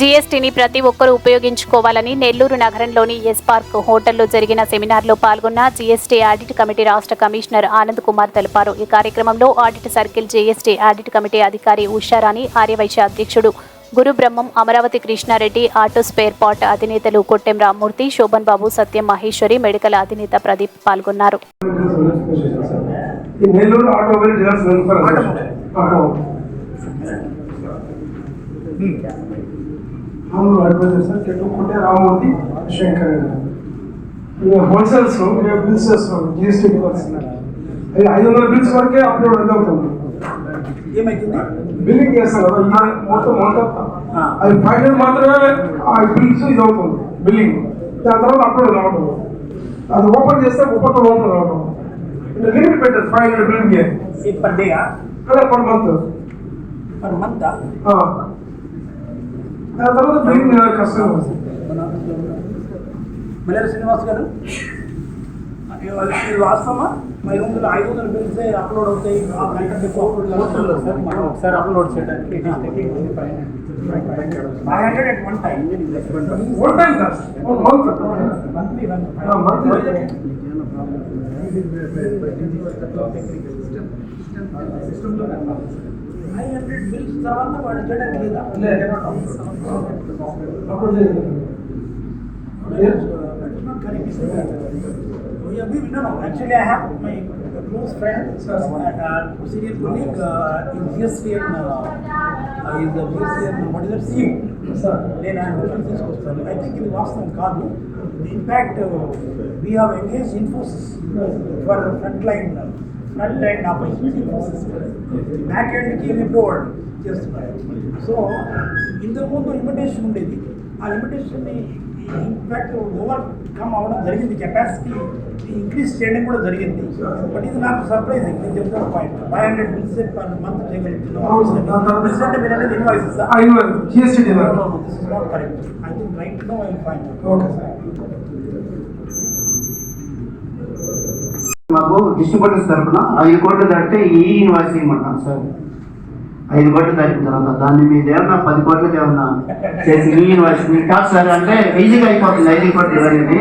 జీఎస్టీని ప్రతి ఒక్కరూ ఉపయోగించుకోవాలని నెల్లూరు నగరంలోని ఎస్ పార్క్ హోటల్లో జరిగిన సెమినార్లో పాల్గొన్న జీఎస్టీ ఆడిట్ కమిటీ రాష్ట్ర కమిషనర్ ఆనంద్ కుమార్ తెలిపారు. ఈ కార్యక్రమంలో audit circle GST audit committee అధికారి ఉషారాణి ఆర్యవైశ్య అధ్యక్షుడు Gurubrahmam Amaravati Krishna Reddy auto spare part అధినేతలు కొట్టెం రామ్మూర్తి శోభన్ బాబు సత్యం మహేశ్వరి మెడికల్ అధినేత ప్రదీప్ పాల్గొన్నారు. ఆటోమొబైల్ అవును అడ్వైజర్ సార్ చెట్టుకుంటే రామమూర్తి శంకర్ హోల్సేల్స్ ఇక బిల్స్ చేస్తున్నాం జిఎస్టీ డీలర్స్ అవి ఐదు వందల బిల్స్ వరకే అప్లోడ్ అవుతుంది. బిల్లింగ్ చేస్తాం కదా మొత్తం మొత్తం. అది ఫైనల్ మాత్రమే ఆ బిల్స్ ఇది అవుతుంది బిల్లింగ్. దాని తర్వాత అప్లోడ్ కావడం అది ఓపెన్ చేస్తే ఒక్కొక్క ఓపెన్ కావడం లిమిట్ పెట్టదు five hundred billing per day అదే పర్ మంత్. Per month? దాని తర్వాత బిల్లింగ్ కష్టం మలయాళ శ్రీనివాస్ గారు? వాస్తవమా? ఐదు వందలు ఐదు వందల బిల్స్ అప్లోడ్ అవుతాయి. Upload sir? మనం ఒకసారి అప్లోడ్ చేయడానికి five hundred at one time one time monthly monthly five hundred bills తర్వాత వాడు చేయడానికి లేదా అప్పుడు చేయాలి. Actually, I have my close friend, uh, senior colleague, uh, in GSTN, uh, is the GSTN, what is that, CU? నేను ఆయన reference తీసుకొస్తాను. I think ఇది వాస్తవం కాదు. In fact we have engage Infosys for front line front line opportunity Infosys back ఎండ్కి improved చేస్తున్నారు so ఇంతకుముందు limitation ఉండేది. ఆ లిమిటేషన్ని ఇన్ఫ్యాక్ట్ ఓవర్ కమ్ అవ్వడం జరిగింది కెపాసిటీ ఇంక్రీజ్ చేయడం కూడా జరిగింది బట్ ఇది నాకు సర్ప్రైజింగ్ నేను చెప్తాను point five hundred bills per month చేయగలుగుతున్నాం తర్వాత- బిల్స్ అంటే మీరు అనేది ఇన్వాయిసెస్ ఆ invoice GST dealer this is not correct I think right no I find okay sir మాకు డిస్ట్రిబ్యూటర్స్ తరఫున ఐదు కోట్లు దాటితే ఈ ఇన్వాయిస్ ఇవ్వమంటాం సార్ ఐదు కోట్లు దాటిన తర్వాత దాన్ని మీద ఏమన్నా పది కోట్లకి ఏమన్నా చేసి ఇన్వాయిస్ మీకు కాదు సార్ అంటే ఈజీగా అయిపోతుంది. ఐదు కోట్లు అనేది.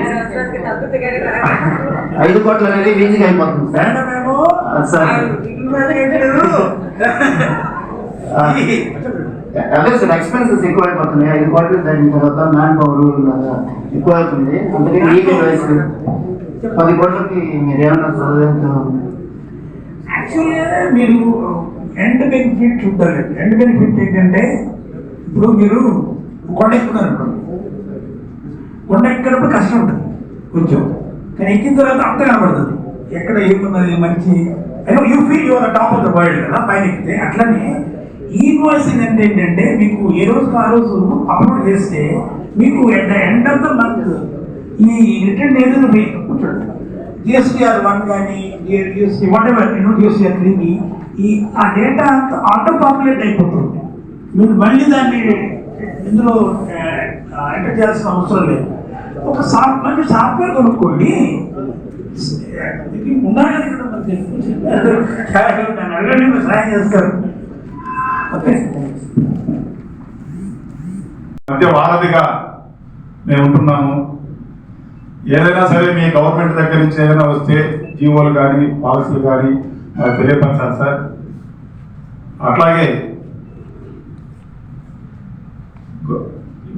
ఐదు కోట్లు అనేది ఈజీగా అయిపోతుంది. సార్. అదే సార్ ఎక్స్పెన్సెస్ ఎక్కువ అయిపోతున్నాయి. ఐదు కోట్లు దాటిన తర్వాత మ్యాన్ పవర్ ఎక్కువ అవుతుంది. అందుకని ఈ ఇన్వాయిస్ పది కోట్లకి మీరు ఏమన్నా చదివేద్దాం యాక్చువల్గా మీరు ఎండ్ బెనిఫిట్ చూడాలి ఎండ్ బెనిఫిట్ ఏంటంటే ఇప్పుడు మీరు కొండ ఎక్కుతున్నారు అనుకోండి. కొండ ఎక్కినప్పుడు కష్టం ఉంటుంది. కొంచెం. కానీ ఎక్కిన తర్వాత అంత కనబడుతుంది. ఎక్కడ ఏమున్నది మంచి? అయినా you feel your top of the world కదా పైన ఎక్కితే. అట్లనే ఈ ఇన్వాయిసింగ్ అంటే ఏంటంటే మీకు ఏ రోజుకి ఆ రోజు అప్లోడ్ చేస్తే మీకు at the end of the month ఈ రిటర్న్ ఏదైనా మీకు కూర్చోండి. జిఎస్టీఆర్ వన్ కానీ GST whatever you know GSTR త్రీని ఈ ఆ డేటా అంతా ఆటో పాపులేట్ అయిపోతుంది. మీరు మళ్ళీ దాన్ని ఇందులో ఎంటర్ చేయాల్సిన అవసరం లేదు. ఒక సాఫ్ట్ మంచి సాఫ్ట్వేర్ కొనుక్కోండి. ఇది ఉండాలి అడగండి సహాయం చేస్తారు. ఓకే. మధ్య వారధిగా మేము ఉంటున్నాము. ఏదైనా సరే మీ గవర్నమెంట్ దగ్గర నుంచి ఏదైనా వస్తే జీవోలు కానీ పాలసీలు కానీ మాకు తెలియపరచాలి సార్. అట్లాగే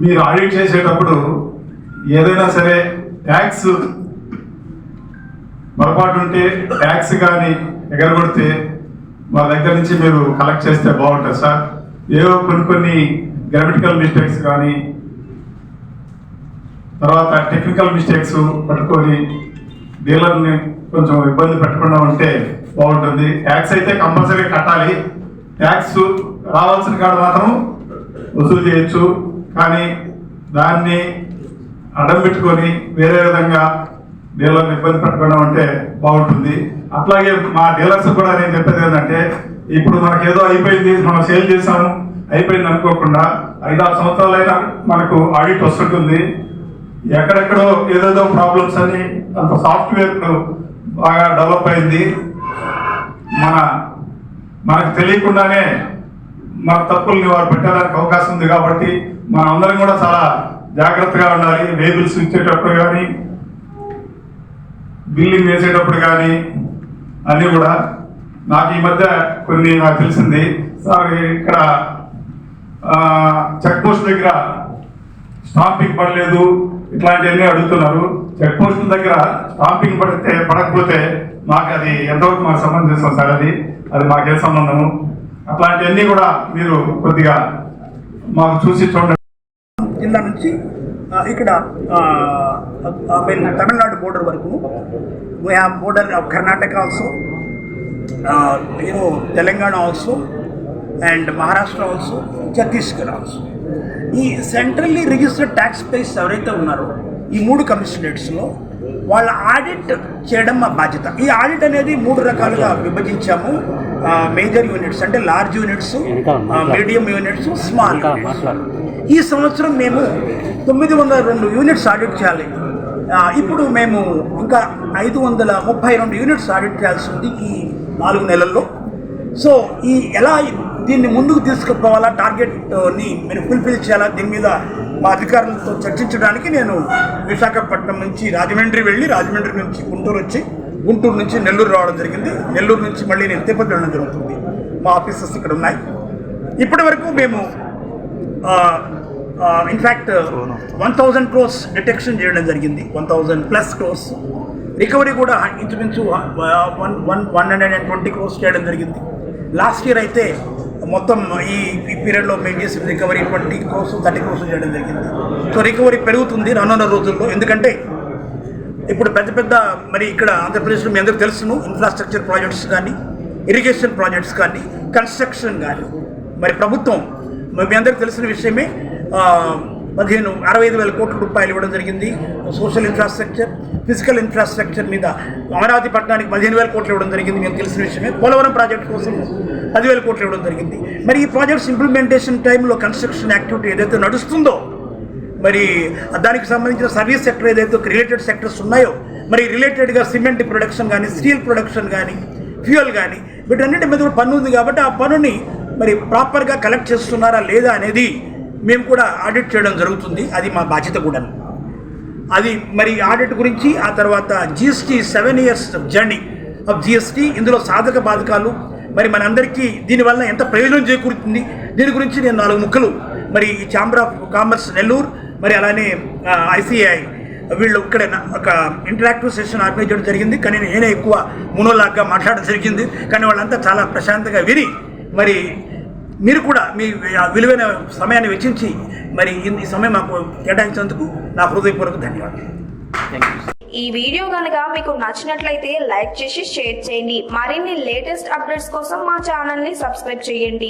మీరు ఆడిట్ చేసేటప్పుడు ఏదైనా సరే ట్యాక్స్ పొరపాటు ఉంటే ట్యాక్స్ కానీ ఎగరగొడితే మా దగ్గర నుంచి మీరు కలెక్ట్ చేస్తే బాగుంటుంది సార్. ఏవో కొన్ని కొన్ని గ్రామెటికల్ మిస్టేక్స్ కానీ తర్వాత టెక్నికల్ మిస్టేక్స్ పట్టుకొని డీలర్ని కొంచెం ఇబ్బంది పెట్టకుండా ఉంటే బాగుంటుంది. ట్యాక్స్ అయితే కంపల్సరీ కట్టాలి. ట్యాక్స్ రావాల్సిన కాడ మాత్రం వసూలు చేయొచ్చు. కానీ దాన్ని అడ్డం పెట్టుకొని వేరే విధంగా డీలర్ని ఇబ్బంది పెట్టకుండా ఉంటే బాగుంటుంది. అట్లాగే మా డీలర్స్ కూడా నేను చెప్పేది ఏంటంటే ఇప్పుడు మనకు ఏదో అయిపోయింది మనం సేల్ చేసాము అయిపోయింది అనుకోకుండా ఐదారు సంవత్సరాలైనా మనకు ఆడిట్ వస్తుంటుంది. ఎక్కడెక్కడో ఏదేదో ప్రాబ్లమ్స్ అని అంత సాఫ్ట్వేర్ బాగా డెవలప్ అయింది. మన మనకు తెలియకుండానే మన తప్పుల్ని వారు పెట్టడానికి అవకాశం ఉంది కాబట్టి మన అందరం కూడా చాలా జాగ్రత్తగా ఉండాలి. వెహికల్స్ ఇచ్చేటప్పుడు కానీ బిల్లింగ్ వేసేటప్పుడు కానీ అన్నీ కూడా. నాకు ఈ మధ్య కొన్ని నాకు తెలిసింది. సార్ ఇక్కడ చెక్ పోస్ట్ దగ్గర స్టాంపింగ్ పడలేదు. ఇట్లాంటివన్నీ అడుగుతున్నారు. చెక్ పోస్ట్ దగ్గర స్టాంపింగ్ పడితే పడకపోతే మాకు అది ఎంతవరకు మాకు సంబంధించిన సార్ అది అది మాకే సంబంధము? అట్లాంటివన్నీ కూడా మీరు కొద్దిగా మాకు చూసి చూడండి. జిల్లా నుంచి ఇక్కడ మీన్ తమిళనాడు బోర్డర్ వరకు. We have border of Karnataka also you know Telangana also and Maharashtra also Chhattisgarh also ఈ సెంట్రల్లీ రిజిస్టర్డ్ ట్యాక్స్ పేస్ ఎవరైతే ఉన్నారో ఈ మూడు కమిషనరేట్స్లో వాళ్ళ ఆడిట్ చేయడం మా బాధ్యత. ఈ ఆడిట్ అనేది మూడు రకాలుగా విభజించాము. మేజర్ యూనిట్స్ అంటే large units medium units small units ఈ సంవత్సరం మేము తొమ్మిది వందల రెండు యూనిట్స్ ఆడిట్ చేయాలి. ఇప్పుడు మేము ఇంకా ఐదు వందల ముప్పై రెండు యూనిట్స్ ఆడిట్ చేయాల్సి ఉంది ఈ నాలుగు నెలల్లో. సో ఈ ఎలా దీన్ని ముందుకు తీసుకుపోవాలా? టార్గెట్ని మీరు ఫుల్ఫిల్ చేయాలా? దీని మీద మా అధికారులతో చర్చించడానికి నేను విశాఖపట్నం నుంచి రాజమండ్రి వెళ్ళి రాజమండ్రి నుంచి గుంటూరు వచ్చి గుంటూరు నుంచి నెల్లూరు రావడం జరిగింది. నెల్లూరు నుంచి మళ్ళీ నేను తిరుపతి వెళ్ళడం జరుగుతుంది. మా ఆఫీసెస్ ఇక్కడ ఉన్నాయి. ఇప్పటి వరకు మేము in fact one thousand crores detection చేయడం జరిగింది. One thousand plus crores recovery కూడా ఇంచుమించు one one one hundred and twenty crores చేయడం జరిగింది. లాస్ట్ ఇయర్ అయితే మొత్తం ఈ పీరియడ్లో మెయిన్ చేసిన recovery twenty crores thirty crores చేయడం జరిగింది. సో రికవరీ పెరుగుతుంది రానున్న రోజుల్లో. ఎందుకంటే ఇప్పుడు పెద్ద పెద్ద మరి ఇక్కడ ఆంధ్రప్రదేశ్లో మీ అందరికీ తెలుసును ఇన్ఫ్రాస్ట్రక్చర్ ప్రాజెక్ట్స్ కానీ ఇరిగేషన్ ప్రాజెక్ట్స్ కానీ కన్స్ట్రక్షన్ కానీ మరి ప్రభుత్వం మరి మీ అందరికీ తెలిసిన విషయమే పదిహేను అరవై ఐదు వేల కోట్ల రూపాయలు ఇవ్వడం జరిగింది. సోషల్ ఇన్ఫ్రాస్ట్రక్చర్ ఫిజికల్ ఇన్ఫ్రాస్ట్రక్చర్ మీద అమరావతి పట్టణానికి పదిహేను వేల కోట్లు ఇవ్వడం జరిగింది. మీకు తెలిసిన విషయమే. పోలవరం ప్రాజెక్ట్ కోసం పదివేల కోట్లు ఇవ్వడం జరిగింది. మరి ఈ ప్రాజెక్ట్స్ ఇంప్లిమెంటేషన్ టైంలో కన్స్ట్రక్షన్ యాక్టివిటీ ఏదైతే నడుస్తుందో మరి దానికి సంబంధించిన సర్వీస్ సెక్టర్ ఏదైతే రిలేటెడ్ సెక్టర్స్ ఉన్నాయో మరి రిలేటెడ్గా సిమెంట్ ప్రొడక్షన్ కానీ స్టీల్ ప్రొడక్షన్ కానీ ఫ్యూయల్ కానీ వీటన్నిటి మీద కూడా పన్ను ఉంది కాబట్టి ఆ పన్నుని మరి ప్రాపర్గా కలెక్ట్ చేస్తున్నారా లేదా అనేది మేము కూడా ఆడిట్ చేయడం జరుగుతుంది. అది మా బాధ్యత కూడా. అది మరి ఆడిట్ గురించి ఆ తర్వాత GST seven years journey of GST ఇందులో సాధక బాధకాలు. మరి మనందరికీ దీనివల్ల ఎంత ప్రయోజనం చేకూరుతుంది? దీని గురించి నేను నాలుగు ముక్కలు. మరి ఈ ఛాంబర్ ఆఫ్ కామర్స్ నెల్లూరు మరి అలానే ఐసిఐ వీళ్ళు ఇక్కడ ఒక ఇంటరాక్టివ్ సెషన్ ఆర్గనైజ్ చేయడం జరిగింది. కానీ నేనే ఎక్కువ మునోలాగ్గా మాట్లాడడం జరిగింది. కానీ వాళ్ళంతా చాలా ప్రశాంతంగా విని మరి మీరు కూడా మీ విలువైన సమయాన్ని వెచ్చించి మరి ఈ సమయం మాకు కేటాయించినందుకు నా హృదయపూర్వక ధన్యవాదాలు. ఈ వీడియో కనుక మీకు నచ్చినట్లయితే లైక్ చేసి షేర్ చేయండి. మరిన్ని లేటెస్ట్ అప్డేట్స్ కోసం మా ఛానల్ని సబ్స్క్రైబ్ చేయండి.